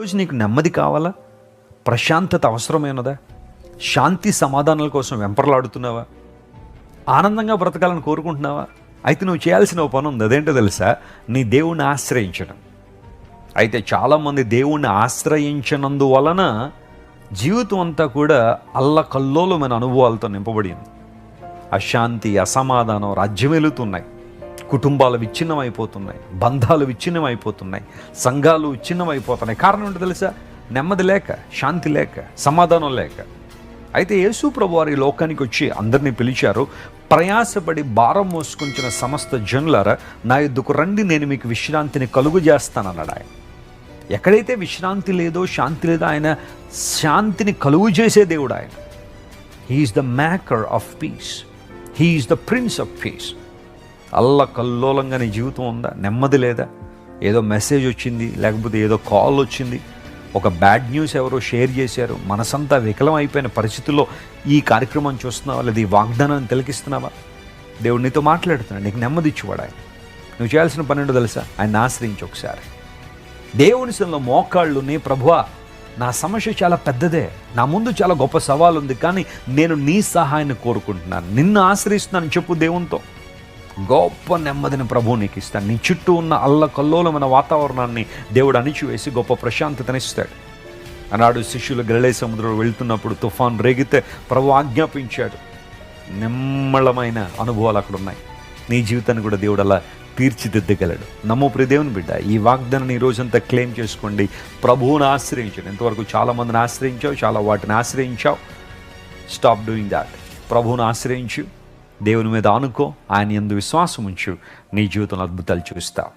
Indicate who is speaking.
Speaker 1: ఈరోజు నీకు నెమ్మది కావాలా? ప్రశాంతత అవసరమైనదా? శాంతి సమాధానాల కోసం వెంపర్లాడుతున్నావా? ఆనందంగా బ్రతకాలని కోరుకుంటున్నావా? అయితే నువ్వు చేయాల్సిన ఓ పని ఉంది. అదేంటో తెలుసా? నీ దేవుణ్ణి ఆశ్రయించడం. అయితే చాలామంది దేవుణ్ణి ఆశ్రయించినందువలన జీవితం అంతా కూడా అల్లకల్లోలమైన అనుభవాలతో నింపబడి ఉంది అశాంతి అసమాధానం రాజ్యం వెలుతున్నాయి కుటుంబాలు విచ్ఛిన్నమైపోతున్నాయి బంధాలు విచ్ఛిన్నమైపోతున్నాయి సంఘాలు విచ్ఛిన్నమైపోతున్నాయి. కారణం ఏంటో తెలుసా? నెమ్మది లేక శాంతి లేక సమాధానం లేక. అయితే యేసు ప్రభు వారి లోకానికి వచ్చి అందరినీ పిలిచారు ప్రయాసపడి భారం మోసుకుంచిన సమస్త జనులారా నా ఎద్దుకు రండి నేను మీకు విశ్రాంతిని కలుగు చేస్తానన్నాడు ఆయన. ఎక్కడైతే విశ్రాంతి లేదో శాంతి లేదో ఆయన శాంతిని కలుగు చేసే దేవుడు ఆయన. He's the maker of peace he's the prince of peace అల్ల కల్లోలంగా నీ జీవితం ఉందా? నెమ్మది లేదా? ఏదో మెసేజ్ వచ్చింది లేకపోతే ఏదో కాల్ వచ్చింది. ఒక బ్యాడ్ న్యూస్ ఎవరో షేర్ చేశారు. మనసంతా వికలం అయిపోయిన పరిస్థితుల్లో ఈ కార్యక్రమం చూస్తున్నావా? లేదా ఈ వాగ్దానాన్ని తిలకిస్తున్నావా? దేవుడు నీతో మాట్లాడుతున్నాడు. నీకు నెమ్మది ఇచ్చేవాడు ఆయన. నువ్వు చేయాల్సిన పన్నెండు తెలుసా? ఆయన ఆశ్రయించి ఒకసారి. దేవుని సంలో మోకాళ్ళు నీ ప్రభువా. నా సమస్య చాలా పెద్దదే. నా ముందు చాలా గొప్ప సవాల్ ఉంది కానీ నేను నీ సహాయాన్ని కోరుకుంటున్నాను. నిన్ను ఆశ్రయిస్తున్నాను చెప్పు దేవునితో. గొప్ప నెమ్మదిని ప్రభువు నీకు ఇస్తాడు నీ చుట్టూ ఉన్న అల్ల కల్లోలమైన వాతావరణాన్ని దేవుడు అణిచివేసి గొప్ప ప్రశాంతతనిస్తాడు. అన్నాడు శిష్యులు గలలే సముద్రంలో వెళ్తున్నప్పుడు తుఫాన్ రేగితే ప్రభు ఆజ్ఞాపించాడు. నిమ్మళమైన అనుభవాలు అక్కడ ఉన్నాయి నీ జీవితాన్ని కూడా దేవుడు అలా తీర్చిదిద్దగలడు. నమ్మో దేవుని బిడ్డ ఈ వాగ్దానాన్ని ఈ రోజంతా క్లెయిమ్ చేసుకోండి. ప్రభువుని ఆశ్రయించండి. ఇంతవరకు చాలామందిని ఆశ్రయించావు చాలా వాటిని ఆశ్రయించావు. స్టాప్ డూయింగ్ దాట్ ప్రభువుని ఆశ్రయించు. దేవుని మీద ఆనుకో ఆయన ఎందు విశ్వాసం ఉంచు నీ జీవితంలో అద్భుతాలు చూస్తావు